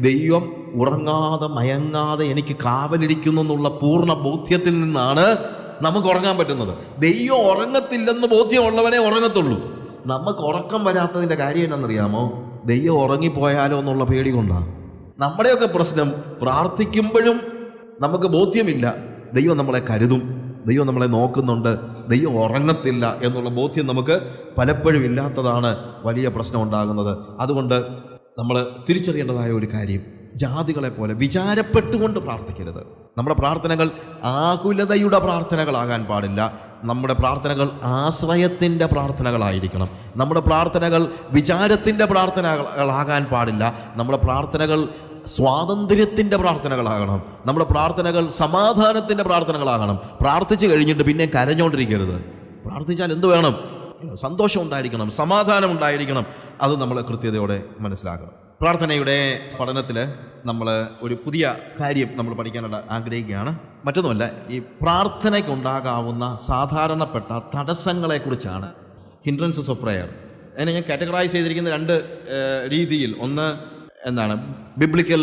ദൈവം ഉറങ്ങാതെ മയങ്ങാതെ എനിക്ക് കാവലിരിക്കുന്നു എന്നുള്ള പൂർണ ബോധ്യത്തിൽ നിന്നാണ് നമുക്ക് ഉറങ്ങാൻ പറ്റുന്നത്. ദൈവം ഉറങ്ങത്തില്ലെന്ന് ബോധ്യമുള്ളവനെ ഉറങ്ങത്തുള്ളൂ. നമുക്ക് ഉറക്കം വരാത്തതിന്റെ കാര്യം എന്നറിയാമോ ദൈവം ഉറങ്ങിപ്പോയാലോ എന്നുള്ള പേടി കൊണ്ടാണ് നമ്മുടെയൊക്കെ പ്രശ്നം പ്രാർത്ഥിക്കുമ്പോഴും നമുക്ക് ബോധ്യമില്ല. ദൈവം നമ്മളെ കരുതും. ദൈവം നമ്മളെ നോക്കുന്നുണ്ട്. ദൈവം ഉറങ്ങത്തില്ല എന്നുള്ള ബോധ്യം നമുക്ക് പലപ്പോഴും ഇല്ലാത്തതാണ് വലിയ പ്രശ്നം ഉണ്ടാകുന്നത്. അതുകൊണ്ട് നമ്മൾ തിരിച്ചറിയേണ്ടതായ ഒരു കാര്യം ജാതികളെ പോലെ വിചാരപ്പെട്ടുകൊണ്ട് പ്രാർത്ഥിക്കരുത്. നമ്മുടെ പ്രാർത്ഥനകൾ ആകുലതയുടെ പ്രാർത്ഥനകളാകാൻ പാടില്ല. നമ്മുടെ പ്രാർത്ഥനകൾ ആശ്രയത്തിന്റെ പ്രാർത്ഥനകളായിരിക്കണം. നമ്മുടെ പ്രാർത്ഥനകൾ വിചാരത്തിന്റെ പ്രാർത്ഥനകളാകാൻ പാടില്ല. നമ്മുടെ പ്രാർത്ഥനകൾ സ്വാതന്ത്ര്യത്തിന്റെ പ്രാർത്ഥനകളാകണം. നമ്മുടെ പ്രാർത്ഥനകൾ സമാധാനത്തിന്റെ പ്രാർത്ഥനകളാകണം. പ്രാർത്ഥിച്ചു കഴിഞ്ഞിട്ട് പിന്നെ കരഞ്ഞുകൊണ്ടിരിക്കരുത് പ്രാർത്ഥിച്ചാൽ എന്ത് വേണം? സന്തോഷം ഉണ്ടായിരിക്കണം സമാധാനം ഉണ്ടായിരിക്കണം. അത് നമ്മൾ കൃത്യതയോടെ മനസ്സിലാക്കണം. പ്രാർത്ഥനയുടെ പഠനത്തിൽ നമ്മൾ ഒരു പുതിയ കാര്യം നമ്മൾ പഠിക്കാനായിട്ട് ആഗ്രഹിക്കുകയാണ്. മറ്റൊന്നുമല്ല ഈ പ്രാർത്ഥനയ്ക്കുണ്ടാകാവുന്ന സാധാരണപ്പെട്ട തടസ്സങ്ങളെക്കുറിച്ചാണ് ഹിൻഡ്രൻസസ് ഓഫ് പ്രയർ അതിനെ ഞാൻ കാറ്റഗറൈസ് ചെയ്തിരിക്കുന്ന രണ്ട് രീതിയിൽ. ഒന്ന് എന്താണ്? ബിബ്ലിക്കൽ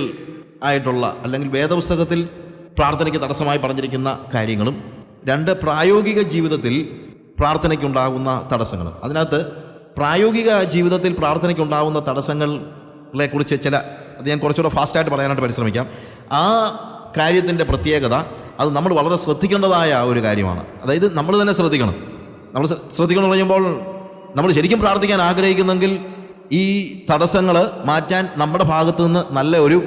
ആയിട്ടുള്ള അല്ലെങ്കിൽ വേദപുസ്തകത്തിൽ പ്രാർത്ഥനയ്ക്ക് തടസ്സമായി പറഞ്ഞിരിക്കുന്ന കാര്യങ്ങളും. രണ്ട് പ്രായോഗിക ജീവിതത്തിൽ പ്രാർത്ഥനയ്ക്കുണ്ടാകുന്ന തടസ്സങ്ങളും. അതിനകത്ത് പ്രായോഗിക ജീവിതത്തിൽ പ്രാർത്ഥനയ്ക്കുണ്ടാവുന്ന തടസ്സങ്ങളെ കുറിച്ച് ചില അത് ഞാൻ കുറച്ചുകൂടെ ഫാസ്റ്റായിട്ട് പറയാനായിട്ട് പരിശ്രമിക്കാം. ആ കാര്യത്തിന്റെ പ്രത്യേകത അത് നമ്മൾ വളരെ ശ്രദ്ധിക്കേണ്ടതായ ഒരു കാര്യമാണ്. അതായത് നമ്മൾ തന്നെ ശ്രദ്ധിക്കണം. നമ്മൾ ശ്രദ്ധിക്കണം എന്ന് പറയുമ്പോൾ നമ്മൾ ശരിക്കും പ്രാർത്ഥിക്കാൻ ആഗ്രഹിക്കുന്നെങ്കിൽ ഈ തടസ്സങ്ങൾ മാറ്റാൻ നമ്മുടെ ഭാഗത്തു നിന്ന് നല്ല ഒരു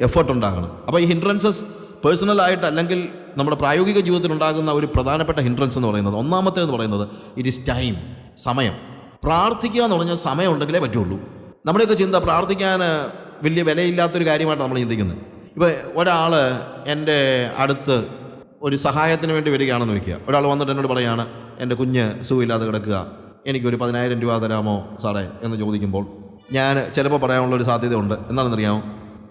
എഫേർട്ട് ഉണ്ടാകണം. അപ്പോൾ ഈ ഹിൻഡ്രൻസസ് പേഴ്സണലായിട്ട് അല്ലെങ്കിൽ നമ്മുടെ പ്രായോഗിക ജീവിതത്തിൽ ഉണ്ടാകുന്ന ഒരു പ്രധാനപ്പെട്ട ഹിൻഡ്രൻസ് എന്ന് പറയുന്നത് ഒന്നാമത്തെ എന്ന് പറയുന്നത് ഇറ്റ് ഇസ് ടൈം സമയം. പ്രാർത്ഥിക്കുക എന്ന് പറഞ്ഞാൽ സമയം ഉണ്ടെങ്കിലേ പറ്റുള്ളൂ. നമ്മുടെയൊക്കെ ചിന്ത പ്രാർത്ഥിക്കാൻ വലിയ വിലയില്ലാത്തൊരു കാര്യമായിട്ട് നമ്മൾ ചിന്തിക്കുന്നത്. ഇപ്പോൾ ഒരാൾ എന്റെ അടുത്ത് ഒരു സഹായത്തിന് വേണ്ടി വരികയാണെന്ന് വയ്ക്കുക ഒരാൾ വന്നിട്ട് എന്നോട് പറയാണ് എന്റെ കുഞ്ഞ് സുഖമില്ലാതെ കിടക്കുക. എനിക്കൊരു പതിനായിരം രൂപ തരാമോ സാറേ? എന്ന് ചോദിക്കുമ്പോൾ ഞാൻ ചിലപ്പോൾ പറയാനുള്ള ഒരു സാധ്യതയുണ്ട്. എന്താണെന്നറിയാമോ?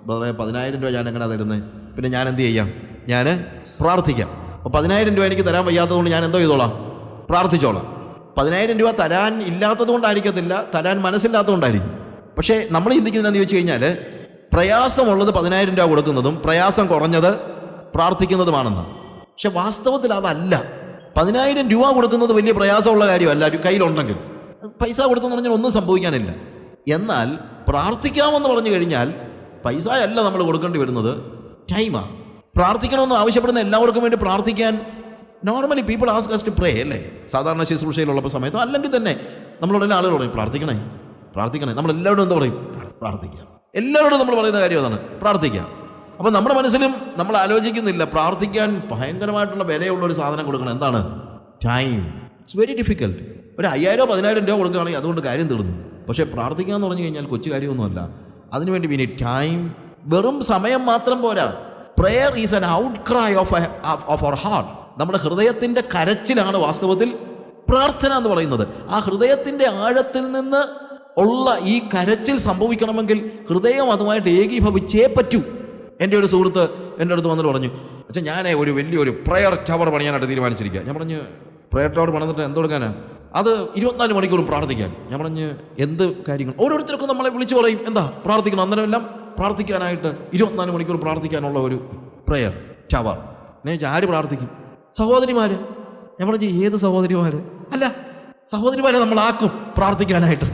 ബ്രദറെ പതിനായിരം രൂപ ഞാൻ എങ്ങനെ തരുന്നത് പിന്നെ ഞാൻ എന്ത് ചെയ്യാം? ഞാൻ പ്രാർത്ഥിക്കാം. അപ്പോൾ പതിനായിരം രൂപ എനിക്ക് തരാൻ വയ്യാത്തതുകൊണ്ട് ഞാൻ എന്തോ ചെയ്തോളാം. പ്രാർത്ഥിച്ചോളാം. പതിനായിരം രൂപ തരാൻ ഇല്ലാത്തത് കൊണ്ടായിരിക്കത്തില്ല തരാൻ മനസ്സില്ലാത്തതുകൊണ്ടായിരിക്കും. പക്ഷേ നമ്മൾ ചിന്തിക്കുന്നതെന്ന് ചോദിച്ചു കഴിഞ്ഞാൽ പ്രയാസമുള്ളത് പതിനായിരം രൂപ കൊടുക്കുന്നതും പ്രയാസം കുറഞ്ഞത് പ്രാർത്ഥിക്കുന്നതുമാണെന്ന് പക്ഷെ വാസ്തവത്തിൽ അതല്ല. പതിനായിരം രൂപ കൊടുക്കുന്നത് വലിയ പ്രയാസമുള്ള കാര്യമല്ല ഒരു കയ്യിലുണ്ടെങ്കിൽ. പൈസ കൊടുത്തെന്ന് പറഞ്ഞാൽ ഒന്നും സംഭവിക്കാനില്ല. എന്നാൽ പ്രാർത്ഥിക്കാമെന്ന് പറഞ്ഞു കഴിഞ്ഞാൽ പൈസ അല്ല നമ്മൾ കൊടുക്കേണ്ടി വരുന്നത് ടൈമാണ് പ്രാർത്ഥിക്കണമെന്ന് ആവശ്യപ്പെടുന്ന എല്ലാവർക്കും വേണ്ടി പ്രാർത്ഥിക്കാൻ normally people ask us to pray അല്ലേ? സാധാരണ ശുശ്രൂഷയിലുള്ളപ്പോൾ സമയത്ത് അല്ലെങ്കിൽ തന്നെ നമ്മളോട് എല്ലാ ആളുകൾ പറയും പ്രാർത്ഥിക്കണേ പ്രാർത്ഥിക്കണേ. നമ്മൾ എല്ലാവരോടും എന്താ പറയും? പ്രാർത്ഥിക്കാം. എല്ലാവരോടും നമ്മൾ പറയുന്ന കാര്യം അതാണ് പ്രാർത്ഥിക്കാം. അപ്പോൾ നമ്മുടെ മനസ്സിലും നമ്മൾ ആലോചിക്കുന്നില്ല പ്രാർത്ഥിക്കാൻ ഭയങ്കരമായിട്ടുള്ള വിലയുള്ള ഒരു സാധനം കൊടുക്കണം. എന്താണ്? ടൈം ഇറ്റ്സ് വെരി ഡിഫിക്കൽട്ട് ഒരു അയ്യായിരോ പതിനായിരം രൂപ കൊടുക്കുകയാണെങ്കിൽ അതുകൊണ്ട് കാര്യം തീർന്നു. പക്ഷേ പ്രാർത്ഥിക്കുക എന്ന് പറഞ്ഞു കഴിഞ്ഞാൽ കൊച്ചു കാര്യമൊന്നുമല്ല. അതിനുവേണ്ടി വിനി ടൈം വെറും സമയം മാത്രം പോരാ. Prayer is an outcry of of our heart നമ്മുടെ ഹൃദയത്തിന്റെ കരച്ചിലാണ് വാസ്തവത്തിൽ പ്രാർത്ഥന എന്ന് പറയുന്നത്. ആ ഹൃദയത്തിന്റെ ആഴത്തിൽ നിന്ന് ഉള്ള ഈ കരച്ചിൽ സംഭവിക്കണമെങ്കിൽ ഹൃദയം അതുമായിട്ട് ഏകീഭവിച്ചേ പറ്റൂ. എന്റെ ഒരു സുഹൃത്ത് എന്റെ അടുത്ത് വന്നിട്ട് പറഞ്ഞു അച്ഛാ ഞാനേ ഒരു വലിയൊരു പ്രയർ ടവർ പണിയാനായിട്ട് തീരുമാനിച്ചിരിക്കുക ഞാൻ പറഞ്ഞു പ്രയർ ടവർ പണിതിട്ട് എന്ത് കൊടുക്കാനാണ് അത് ഇരുപത്തിനാല് മണിക്കൂറും പ്രാർത്ഥിക്കാൻ. ഞാൻ പറഞ്ഞ് എന്ത് കാര്യങ്ങൾ? ഓരോരുത്തർക്കും നമ്മളെ വിളിച്ചു പറയും എന്താ പ്രാർത്ഥിക്കണം? അന്നേരമെല്ലാം പ്രാർത്ഥിക്കാനായിട്ട് ഇരുപത്തിനാല് മണിക്കൂർ പ്രാർത്ഥിക്കാനുള്ള ഒരു പ്രയർ ടവർ ചോദിച്ചു, ആര് പ്രാർത്ഥിക്കും? സഹോദരിമാര് ഞാൻ പറഞ്ഞു ഏത് സഹോദരിമാര്? അല്ല സഹോദരിമാരെ നമ്മൾ നമ്മളാക്കും പ്രാർത്ഥിക്കാനായിട്ട്.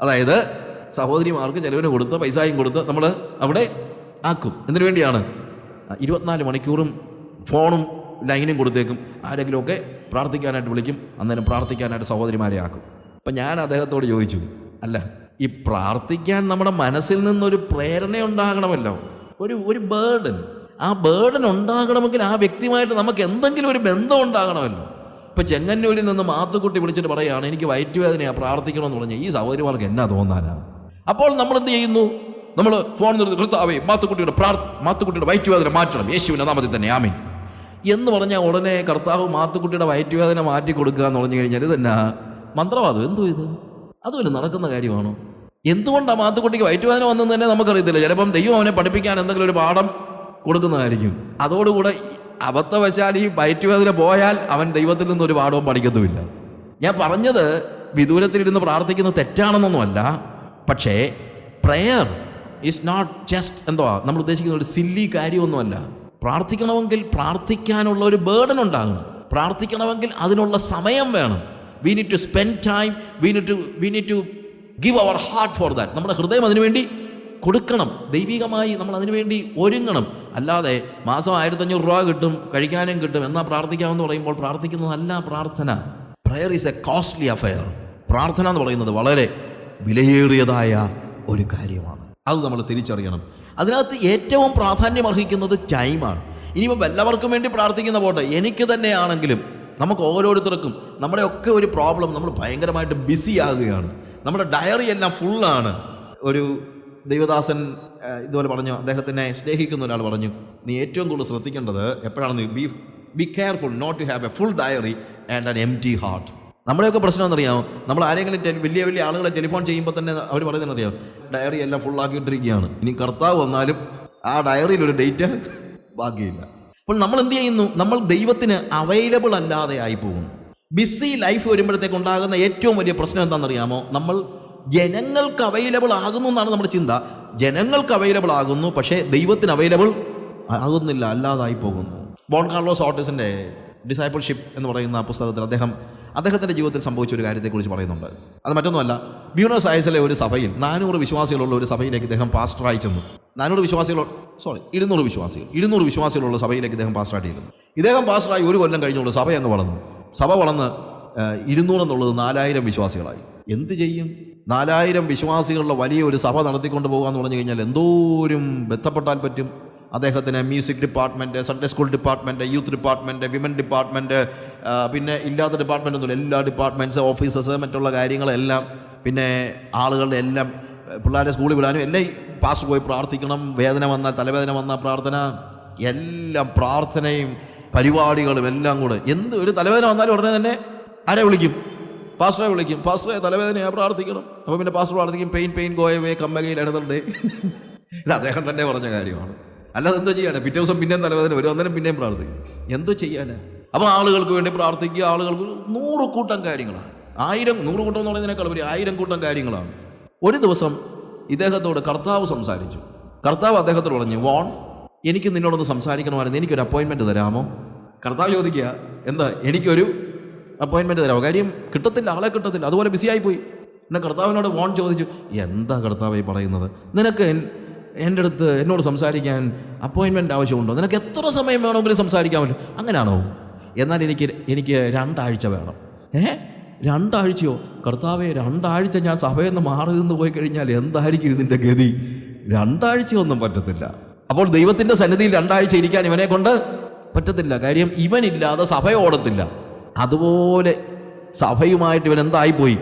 അതായത് സഹോദരിമാർക്ക് ചിലവിന് കൊടുത്ത് പൈസയും കൊടുത്ത് നമ്മൾ അവിടെ ആക്കും. എന്തിനു വേണ്ടിയാണ്? ഇരുപത്തിനാല് മണിക്കൂറും ഫോണും ലൈനും കൊടുത്തേക്കും. ആരെങ്കിലുമൊക്കെ പ്രാർത്ഥിക്കാനായിട്ട് വിളിക്കും അന്നേരം പ്രാർത്ഥിക്കാനായിട്ട് സഹോദരിമാരെ ആക്കും. അപ്പം ഞാൻ അദ്ദേഹത്തോട് ചോദിച്ചു അല്ല ഈ പ്രാർത്ഥിക്കാൻ നമ്മുടെ മനസ്സിൽ നിന്നൊരു പ്രേരണ ഉണ്ടാകണമല്ലോ ഒരു ഒരു ബേർഡൻ ആ ബേർഡൻ ഉണ്ടാകണമെങ്കിൽ ആ വ്യക്തിയുമായിട്ട് നമുക്ക് എന്തെങ്കിലും ഒരു ബന്ധം ഉണ്ടാകണമല്ലോ. ഇപ്പം ചെങ്ങന്നൂരിൽ നിന്ന് മാത്തുക്കുട്ടി വിളിച്ചിട്ട് പറയുകയാണ് എനിക്ക് വയറ്റുവേദനയാണ് പ്രാർത്ഥിക്കണമെന്ന് പറഞ്ഞാൽ ഈ സൗകര്യമാർക്ക് എന്നാ തോന്നാനാ? അപ്പോൾ നമ്മൾ എന്ത് ചെയ്യുന്നു? നമ്മൾ ഫോൺ നിർത്തി കർത്താവേ മാത്തുക്കുട്ടിയുടെ പ്രാർത്ഥ മാത്തുക്കുട്ടിയുടെ വയറ്റുവേദന മാറ്റണം. യേശുവിന്റെ നാമത്തിൽ തന്നെ ആമീൻ. എന്ന് പറഞ്ഞാൽ ഉടനെ കർത്താവ് മാത്തുക്കുട്ടിയുടെ വയറ്റുവേദന മാറ്റി കൊടുക്കുക എന്ന് പറഞ്ഞു കഴിഞ്ഞാൽ ഇതെന്നാ? മന്ത്രവാദം. എന്തോ ഇത്? അതുപോലെ നടക്കുന്ന കാര്യമാണോ? എന്തുകൊണ്ടാണ് മാത്തുക്കുട്ടിക്ക് വയറ്റുവേദന വന്നെന്ന് തന്നെ നമുക്കറിയത്തില്ല. ചിലപ്പം ദൈവം അവനെ പഠിപ്പിക്കാൻ എന്തെങ്കിലും ഒരു പാഠം കൊടുക്കുന്നതായിരിക്കും. അതോടുകൂടെ അബദ്ധവശാൽ ഈ വയറ്റുവേദന പോയാൽ അവൻ ദൈവത്തിൽ നിന്ന് ഒരു പാഠവും പഠിക്കത്തുമില്ല. ഞാൻ പറഞ്ഞത് വിദൂരത്തിലിരുന്ന് പ്രാർത്ഥിക്കുന്നത് തെറ്റാണെന്നൊന്നുമല്ല. പക്ഷേ പ്രെയർ ഇസ് നോട്ട് ജസ്റ്റ് എന്തോ നമ്മൾ ഉദ്ദേശിക്കുന്ന ഒരു സില്ലി കാര്യമൊന്നുമല്ല. പ്രാർത്ഥിക്കണമെങ്കിൽ പ്രാർത്ഥിക്കാനുള്ള ഒരു ബേർഡൻ ഉണ്ടാകും പ്രാർത്ഥിക്കണമെങ്കിൽ അതിനുള്ള സമയം വേണം. We need to spend time we need to we need to give our heart for that നമ്മുടെ ഹൃദയം അതിനുവേണ്ടി കൊടുക്കണം. ദൈവികമായി നമ്മൾ അതിനുവേണ്ടി ഒരുങ്ങണം. അല്ലാതെ മാസം ആയിരത്തഞ്ഞൂറ് രൂപ കിട്ടും കഴിക്കാനും കിട്ടും എന്നാ പ്രാർത്ഥിക്കാമെന്ന് പറയുമ്പോൾ പ്രാർത്ഥിക്കുന്നതല്ല പ്രാർത്ഥന. Prayer is a costly affair പ്രാർത്ഥന എന്ന് പറയുന്നത് വളരെ വിലയേറിയതായ ഒരു കാര്യമാണ്. അത് നമ്മൾ തിരിച്ചറിയണം. അതിനകത്ത് ഏറ്റവും പ്രാധാന്യം അർഹിക്കുന്നത് ടൈമാണ് ഇനിയിപ്പോൾ എല്ലാവർക്കും വേണ്ടി പ്രാർത്ഥിക്കുന്ന പോട്ടെ. എനിക്ക് തന്നെയാണെങ്കിലും നമുക്ക് ഓരോരുത്തർക്കും നമ്മുടെ ഒക്കെ ഒരു പ്രോബ്ലം നമ്മൾ ഭയങ്കരമായിട്ട് ബിസി ആകുകയാണ്. നമ്മുടെ ഡയറി എല്ലാം ഫുള്ളാണ് ഒരു ദൈവദാസൻ ഇതുപോലെ പറഞ്ഞു അദ്ദേഹത്തിനെ സ്നേഹിക്കുന്ന ഒരാൾ പറഞ്ഞു നീ ഏറ്റവും കൂടുതൽ ശ്രദ്ധിക്കേണ്ടത് എപ്പോഴാണെന്ന് be be careful not to have a full diary and an empty heart. നമ്മുടെയൊക്കെ പ്രശ്നം എന്നറിയാമോ നമ്മൾ ആരെങ്കിലും വലിയ വലിയ ആളുകളെ ടെലിഫോൺ ചെയ്യുമ്പോൾ തന്നെ അവർ പറയുന്നത് അറിയാം ഡയറി എല്ലാം ഫുൾ ആക്കിയിട്ടിരിക്കുകയാണ്. ഇനി കർത്താവ് വന്നാലും ആ ഡയറിയിൽ ഒരു ഡേറ്റ് ബാക്കിയില്ല. അപ്പോൾ നമ്മൾ എന്ത് ചെയ്യുന്നു? നമ്മൾ ദൈവത്തിന് അവൈലബിൾ അല്ലാതെ ആയി പോകുന്നു. ബിസി ലൈഫ് വരുമ്പോഴത്തേക്ക് ഉണ്ടാകുന്ന ഏറ്റവും വലിയ പ്രശ്നം എന്താണെന്നറിയാമോ? നമ്മൾ ജനങ്ങൾക്ക് അവൈലബിൾ ആകുന്നു എന്നാണ് നമ്മുടെ ചിന്ത. ജനങ്ങൾക്ക് അവൈലബിൾ ആകുന്നു പക്ഷേ ദൈവത്തിന് അവൈലബിൾ ആകുന്നില്ല അല്ലാതായി പോകുന്നു. ബോൺ കാർലോസ് ഓട്ടിസിന്റെ ഡിസൈപ്പിൾഷിപ്പ് എന്ന് പറയുന്ന പുസ്തകത്തിൽ അദ്ദേഹം അദ്ദേഹത്തിന്റെ ജീവിതത്തിൽ സംഭവിച്ച ഒരു കാര്യത്തെക്കുറിച്ച് പറയുന്നുണ്ട്. അത് മറ്റൊന്നുമല്ല ബ്യൂണോസ് ആയസിലെ ഒരു സഭയിൽ നാനൂറ് വിശ്വാസികളുള്ള ഒരു സഭയിലേക്ക് ഇദ്ദേഹം പാസ്റ്ററായി ചെന്നു. നാനൂറ് വിശ്വാസികൾ സോറി ഇരുന്നൂറ് വിശ്വാസികൾ ഇരുന്നൂറ് വിശ്വാസികളുള്ള സഭയിലേക്ക് ഇദ്ദേഹം പാസ്റ്ററായിട്ട് ഇരുന്നു. ഇദ്ദേഹം പാസ്റ്ററായി ഒരു കൊല്ലം കഴിഞ്ഞുള്ളൂ സഭ അങ്ങ് വളർന്നു. സഭ വളർന്ന് ഇരുന്നൂറെന്നുള്ളത് നാലായിരം വിശ്വാസികളായി. എന്ത് ചെയ്യും? നാലായിരം വിശ്വാസികളുടെ വലിയ ഒരു സഭ നടത്തിക്കൊണ്ട് പോകുക എന്ന് പറഞ്ഞു കഴിഞ്ഞാൽ എന്തോരും ബന്ധപ്പെട്ടാൽ പറ്റും. അദ്ദേഹത്തിന് music department Sunday school department youth department women department പിന്നെ ഇല്ലാത്ത ഡിപ്പാർട്ട്മെന്റ് ഒന്നുമില്ല. എല്ലാ ഡിപ്പാർട്ട്മെന്റ്സ് ഓഫീസേഴ്സ് മറ്റുള്ള കാര്യങ്ങളെല്ലാം പിന്നെ ആളുകളുടെ എല്ലാം പിള്ളേരെ സ്കൂളിൽ വിടാനും എല്ലാം പാസ് പോയി പ്രാർത്ഥിക്കണം. വേദന വന്നാൽ തലവേദന വന്നാൽ പ്രാർത്ഥന. എല്ലാം പ്രാർത്ഥനയും പരിപാടികളും എല്ലാം കൂടെ. എന്ത് ഒരു തലവേദന വന്നാലും ഉടനെ തന്നെ ആരെ വിളിക്കും? പാസ്റ്ററെ വിളിക്കും. പാസ്റ്ററെ തലവേദനയാ പ്രാർത്ഥിക്കണം. അപ്പോൾ പിന്നെ പാസ്റ്റർ പ്രാർത്ഥിക്കും പെയിൻ പെയിൻ ഗോയവേ കമ്മകയിൽ എഴുതണ്ടേ ഇത് അദ്ദേഹം തന്നെ പറഞ്ഞ കാര്യമാണ്. അല്ലാതെ എന്തോ ചെയ്യാനാ? പിറ്റേ ദിവസം പിന്നെയും തലവേദന വരും അന്നേരം പിന്നെയും പ്രാർത്ഥിക്കും. എന്തോ ചെയ്യാനാ? അപ്പോൾ ആളുകൾക്ക് വേണ്ടി പ്രാർത്ഥിക്കുക ആളുകൾക്ക് നൂറ് കൂട്ടം കാര്യങ്ങളാണ്. ആയിരം നൂറ് കൂട്ടം എന്ന് പറയുന്നതിനേക്കാൾ വലിയ ആയിരം കൂട്ടം കാര്യങ്ങളാണ്. ഒരു ദിവസം ഇദ്ദേഹത്തോട് കർത്താവ് സംസാരിച്ചു. കർത്താവ് അദ്ദേഹത്തോട് പറഞ്ഞു വോൺ എനിക്ക് നിന്നോടൊന്ന് സംസാരിക്കണമായിരുന്നു. എനിക്കൊരു അപ്പോയിൻമെന്റ് തരാമോ? കർത്താവ് ചോദിക്കുക എന്താ? എനിക്കൊരു അപ്പോയിൻമെന്റ് തരാമോ കാര്യം കിട്ടത്തില്ല ആളെ കിട്ടത്തില്ല. അതുപോലെ ബിസി പോയി എന്നെ കർത്താവിനോട് ഫോൺ ചോദിച്ചു എന്താ കർത്താവായി പറയുന്നത്? നിനക്ക് എൻ- എന്റെ അടുത്ത് എന്നോട് സംസാരിക്കാൻ അപ്പോയിൻമെന്റ് ആവശ്യമുണ്ടോ? നിനക്ക് എത്ര സമയം വേണമെങ്കിലും സംസാരിക്കാൻ പറ്റും? അങ്ങനെയാണോ? എന്നാൽ എനിക്ക് എനിക്ക് രണ്ടാഴ്ച വേണം. ഏ? രണ്ടാഴ്ചയോ? കർത്താവെ രണ്ടാഴ്ച ഞാൻ സഭയിൽ നിന്ന് മാറി നിന്ന് പോയി കഴിഞ്ഞാൽ എന്തായിരിക്കും ഇതിന്റെ ഗതി? രണ്ടാഴ്ചയൊന്നും പറ്റത്തില്ല. അപ്പോൾ ദൈവത്തിന്റെ സന്നിധിയിൽ രണ്ടാഴ്ച ഇരിക്കാൻ ഇവനെ കൊണ്ട് പറ്റത്തില്ല. കാര്യം ഇവനില്ലാതെ സഭ ഓടത്തില്ല അതുപോലെ സഭയുമായിട്ട് ഇവൻ എന്തായിപ്പോയി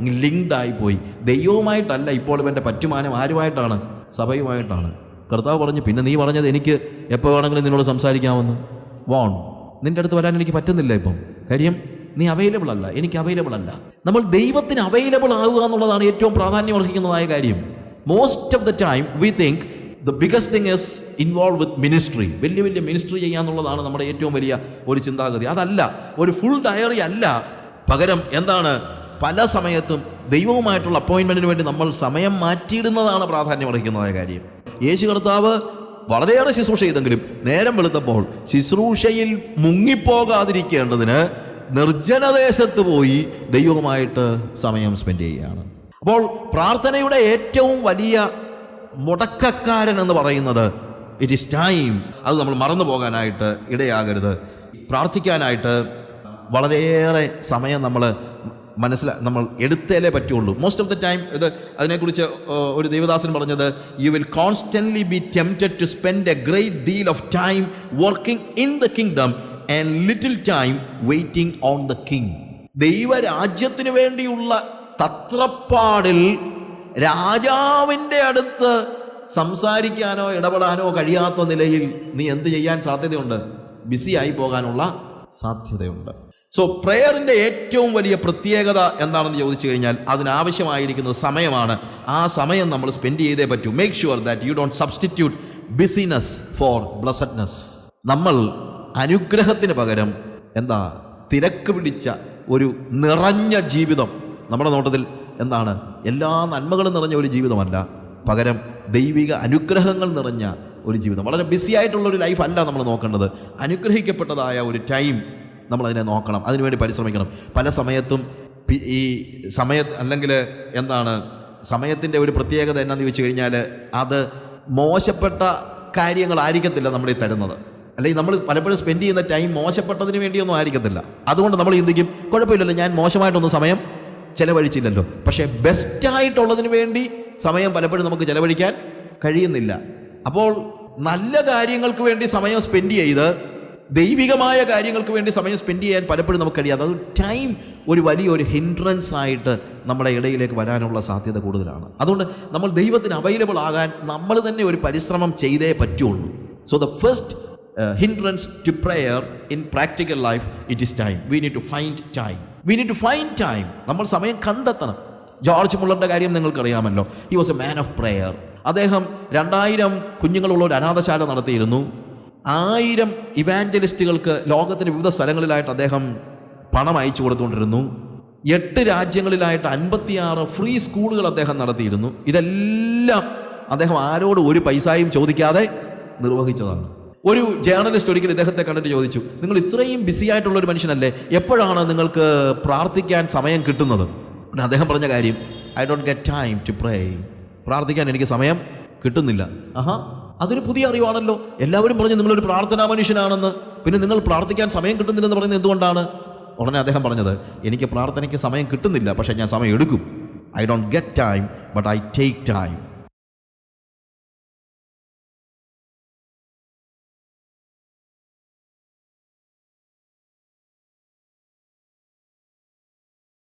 ലിങ്ക്ഡ് ആയിപ്പോയി ദൈവവുമായിട്ടല്ല ഇപ്പോൾ ഇവന്റെ പറ്റുമാനം ആരുമായിട്ടാണ്? സഭയുമായിട്ടാണ്. കർത്താവ് പറഞ്ഞു പിന്നെ നീ പറഞ്ഞത് എനിക്ക് എപ്പോൾ വേണമെങ്കിലും നിന്നോട് സംസാരിക്കാമെന്ന്. വോൺ നിന്റെ അടുത്ത് വരാൻ എനിക്ക് പറ്റുന്നില്ല ഇപ്പം. കാര്യം നീ അവൈലബിൾ അല്ല. എനിക്ക് അവൈലബിൾ അല്ല. നമ്മൾ ദൈവത്തിന് അവൈലബിൾ ആവുക എന്നുള്ളതാണ് ഏറ്റവും പ്രാധാന്യം അർഹിക്കുന്നതായ കാര്യം. Most of the time we think the biggest thing is involve with ministry വലിയ വലിയ മിനിസ്ട്രി ചെയ്യാന്നുള്ളതാണ് നമ്മുടെ ഏറ്റവും വലിയ ഒരു ചിന്താഗതി. അതല്ല ഒരു ഫുൾ ഡയറി അല്ല. പകരം എന്താണ്? പല സമയത്തും ദൈവവുമായിട്ടുള്ള അപ്പോയിൻമെന്റിന് വേണ്ടി നമ്മൾ സമയം മാറ്റിയിടുന്നതാണ് പ്രാധാന്യം അർഹിക്കുന്നതായ കാര്യം. യേശു കർത്താവ് വളരെയേറെ ശുശ്രൂഷ ചെയ്തെങ്കിലും നേരം വെളുത്തപ്പോൾ ശുശ്രൂഷയിൽ മുങ്ങിപ്പോകാതിരിക്കേണ്ടതിന് നിർജനദേശത്ത് പോയി ദൈവവുമായിട്ട് സമയം സ്പെൻഡ് ചെയ്യുകയാണ്. അപ്പോൾ പ്രാർത്ഥനയുടെ ഏറ്റവും വലിയ മുടക്കക്കാരൻ എന്ന് പറയുന്നത് ഇറ്റ് ഇസ് ടൈം അത് നമ്മൾ മറന്നു പോകാനായിട്ട് ഇടയാകരുത്. പ്രാർത്ഥിക്കാനായിട്ട് വളരെയേറെ സമയം നമ്മൾ മനസ്സിലാ നമ്മൾ എടുത്തേലേ പറ്റുള്ളൂ. മോസ്റ്റ് ഓഫ് ദ ടൈം ഇത് അതിനെക്കുറിച്ച് ഒരു ദേവദാസൻ പറഞ്ഞത് you will constantly be tempted to spend a great deal of time working in the kingdom and little time waiting on the king ദൈവരാജ്യത്തിന് വേണ്ടിയുള്ള തത്രപ്പാടിൽ രാജാവിന്റെ അടുത്ത് സംസാരിക്കാനോ ഇടപെടാനോ കഴിയാത്ത നിലയിൽ നീ എന്ത് ചെയ്യാൻ സാധ്യതയുണ്ട്? ബിസി ആയി പോകാനുള്ള സാധ്യതയുണ്ട്. സോ പ്രെയറിന്റെ ഏറ്റവും വലിയ പ്രത്യേകത എന്താണെന്ന് ചോദിച്ചു കഴിഞ്ഞാൽ അതിനാവശ്യമായിരിക്കുന്നത് സമയമാണ്. ആ സമയം നമ്മൾ സ്പെൻഡ് ചെയ്തേ പറ്റൂ. Make sure that you don't substitute business for blessedness നമ്മൾ അനുഗ്രഹത്തിന് പകരം എന്താ? തിരക്ക് പിടിച്ച ഒരു നിറഞ്ഞ ജീവിതം നമ്മുടെ നോട്ടത്തിൽ എന്താണ് എല്ലാ നന്മകളും നിറഞ്ഞ ഒരു ജീവിതമല്ല. പകരം ദൈവിക അനുഗ്രഹങ്ങൾ നിറഞ്ഞ ഒരു ജീവിതം. വളരെ ബിസി ആയിട്ടുള്ള ഒരു ലൈഫ് അല്ല നമ്മൾ നോക്കേണ്ടത്. അനുഗ്രഹിക്കപ്പെട്ടതായ ഒരു ടൈം നമ്മളതിനെ നോക്കണം. അതിനുവേണ്ടി പരിശ്രമിക്കണം. പല സമയത്തും ഈ സമയ അല്ലെങ്കിൽ എന്താണ് സമയത്തിന്റെ ഒരു പ്രത്യേകത എന്നാന്ന് ചോദിച്ചു കഴിഞ്ഞാൽ അത് മോശപ്പെട്ട കാര്യങ്ങളായിരിക്കത്തില്ല നമ്മളീ തരുന്നത്. അല്ലെങ്കിൽ നമ്മൾ പലപ്പോഴും സ്പെൻഡ് ചെയ്യുന്ന ടൈം മോശപ്പെട്ടതിന് വേണ്ടിയൊന്നും ആയിരിക്കത്തില്ല. അതുകൊണ്ട് നമ്മൾ ചിന്തിക്കും കുഴപ്പമില്ലല്ലോ ഞാൻ മോശമായിട്ടൊന്നും സമയം ചെലവഴിച്ചില്ലല്ലോ. പക്ഷേ ബെസ്റ്റായിട്ടുള്ളതിന് വേണ്ടി സമയം പലപ്പോഴും നമുക്ക് ചെലവഴിക്കാൻ കഴിയുന്നില്ല. അപ്പോൾ നല്ല കാര്യങ്ങൾക്ക് വേണ്ടി സമയം സ്പെൻഡ് ചെയ്ത് ദൈവികമായ കാര്യങ്ങൾക്ക് വേണ്ടി സമയം സ്പെൻഡ് ചെയ്യാൻ പലപ്പോഴും നമുക്ക് കഴിയാതെ അത് ടൈം ഒരു വലിയൊരു ഹിൻഡ്രൻസ് ആയിട്ട് നമ്മുടെ ഇടയിലേക്ക് വരാനുള്ള സാധ്യത കൂടുതലാണ്. അതുകൊണ്ട് നമ്മൾ ദൈവത്തിന് അവൈലബിൾ ആകാൻ നമ്മൾ തന്നെ ഒരു പരിശ്രമം ചെയ്തേ പറ്റുള്ളൂ. So the first hindrance to prayer in practical life it is time we need to find time we need to find time നമ്മൾ സമയം കണ്ടെത്തണം. ജോർജ് മുള്ളറിന്റെ കാര്യം നിങ്ങൾക്കറിയാമല്ലോ. He was a man of prayer അദ്ദേഹം രണ്ടായിരം കുഞ്ഞുങ്ങളുള്ള ഒരു അനാഥശാല നടത്തിയിരുന്നു. ആയിരം ഇവാഞ്ചലിസ്റ്റുകൾക്ക് ലോകത്തിന്റെ വിവിധ സ്ഥലങ്ങളിലായിട്ട് അദ്ദേഹം പണം അയച്ചു കൊടുത്തുകൊണ്ടിരുന്നു. എട്ട് രാജ്യങ്ങളിലായിട്ട് അൻപത്തിയാറ് ഫ്രീ സ്കൂളുകൾ അദ്ദേഹം നടത്തിയിരുന്നു. ഇതെല്ലാം അദ്ദേഹം ആരോടും ഒരു പൈസയും ചോദിക്കാതെ നിർവഹിച്ചതാണ്. ഒരു ജേർണലിസ്റ്റ് ഒരിക്കൽ ഇദ്ദേഹത്തെ കണ്ടിട്ട് ചോദിച്ചു നിങ്ങൾ ഇത്രയും ബിസി ആയിട്ടുള്ള ഒരു മനുഷ്യനല്ലേ? എപ്പോഴാണ് നിങ്ങൾക്ക് പ്രാർത്ഥിക്കാൻ സമയം കിട്ടുന്നത്? പിന്നെ അദ്ദേഹം പറഞ്ഞ കാര്യം I don't get time to pray പ്രാർത്ഥിക്കാൻ എനിക്ക് സമയം കിട്ടുന്നില്ല. ആഹാ അതൊരു പുതിയ അറിവാണല്ലോ. എല്ലാവരും പറഞ്ഞു നിങ്ങളൊരു പ്രാർത്ഥനാ മനുഷ്യനാണെന്ന്. പിന്നെ നിങ്ങൾ പ്രാർത്ഥിക്കാൻ സമയം കിട്ടുന്നില്ലെന്ന് പറയുന്നത് എന്തുകൊണ്ടാണ്? ഉടനെ അദ്ദേഹം പറഞ്ഞത് എനിക്ക് പ്രാർത്ഥനയ്ക്ക് സമയം കിട്ടുന്നില്ല പക്ഷേ ഞാൻ സമയം എടുക്കും. I don't get time but I take time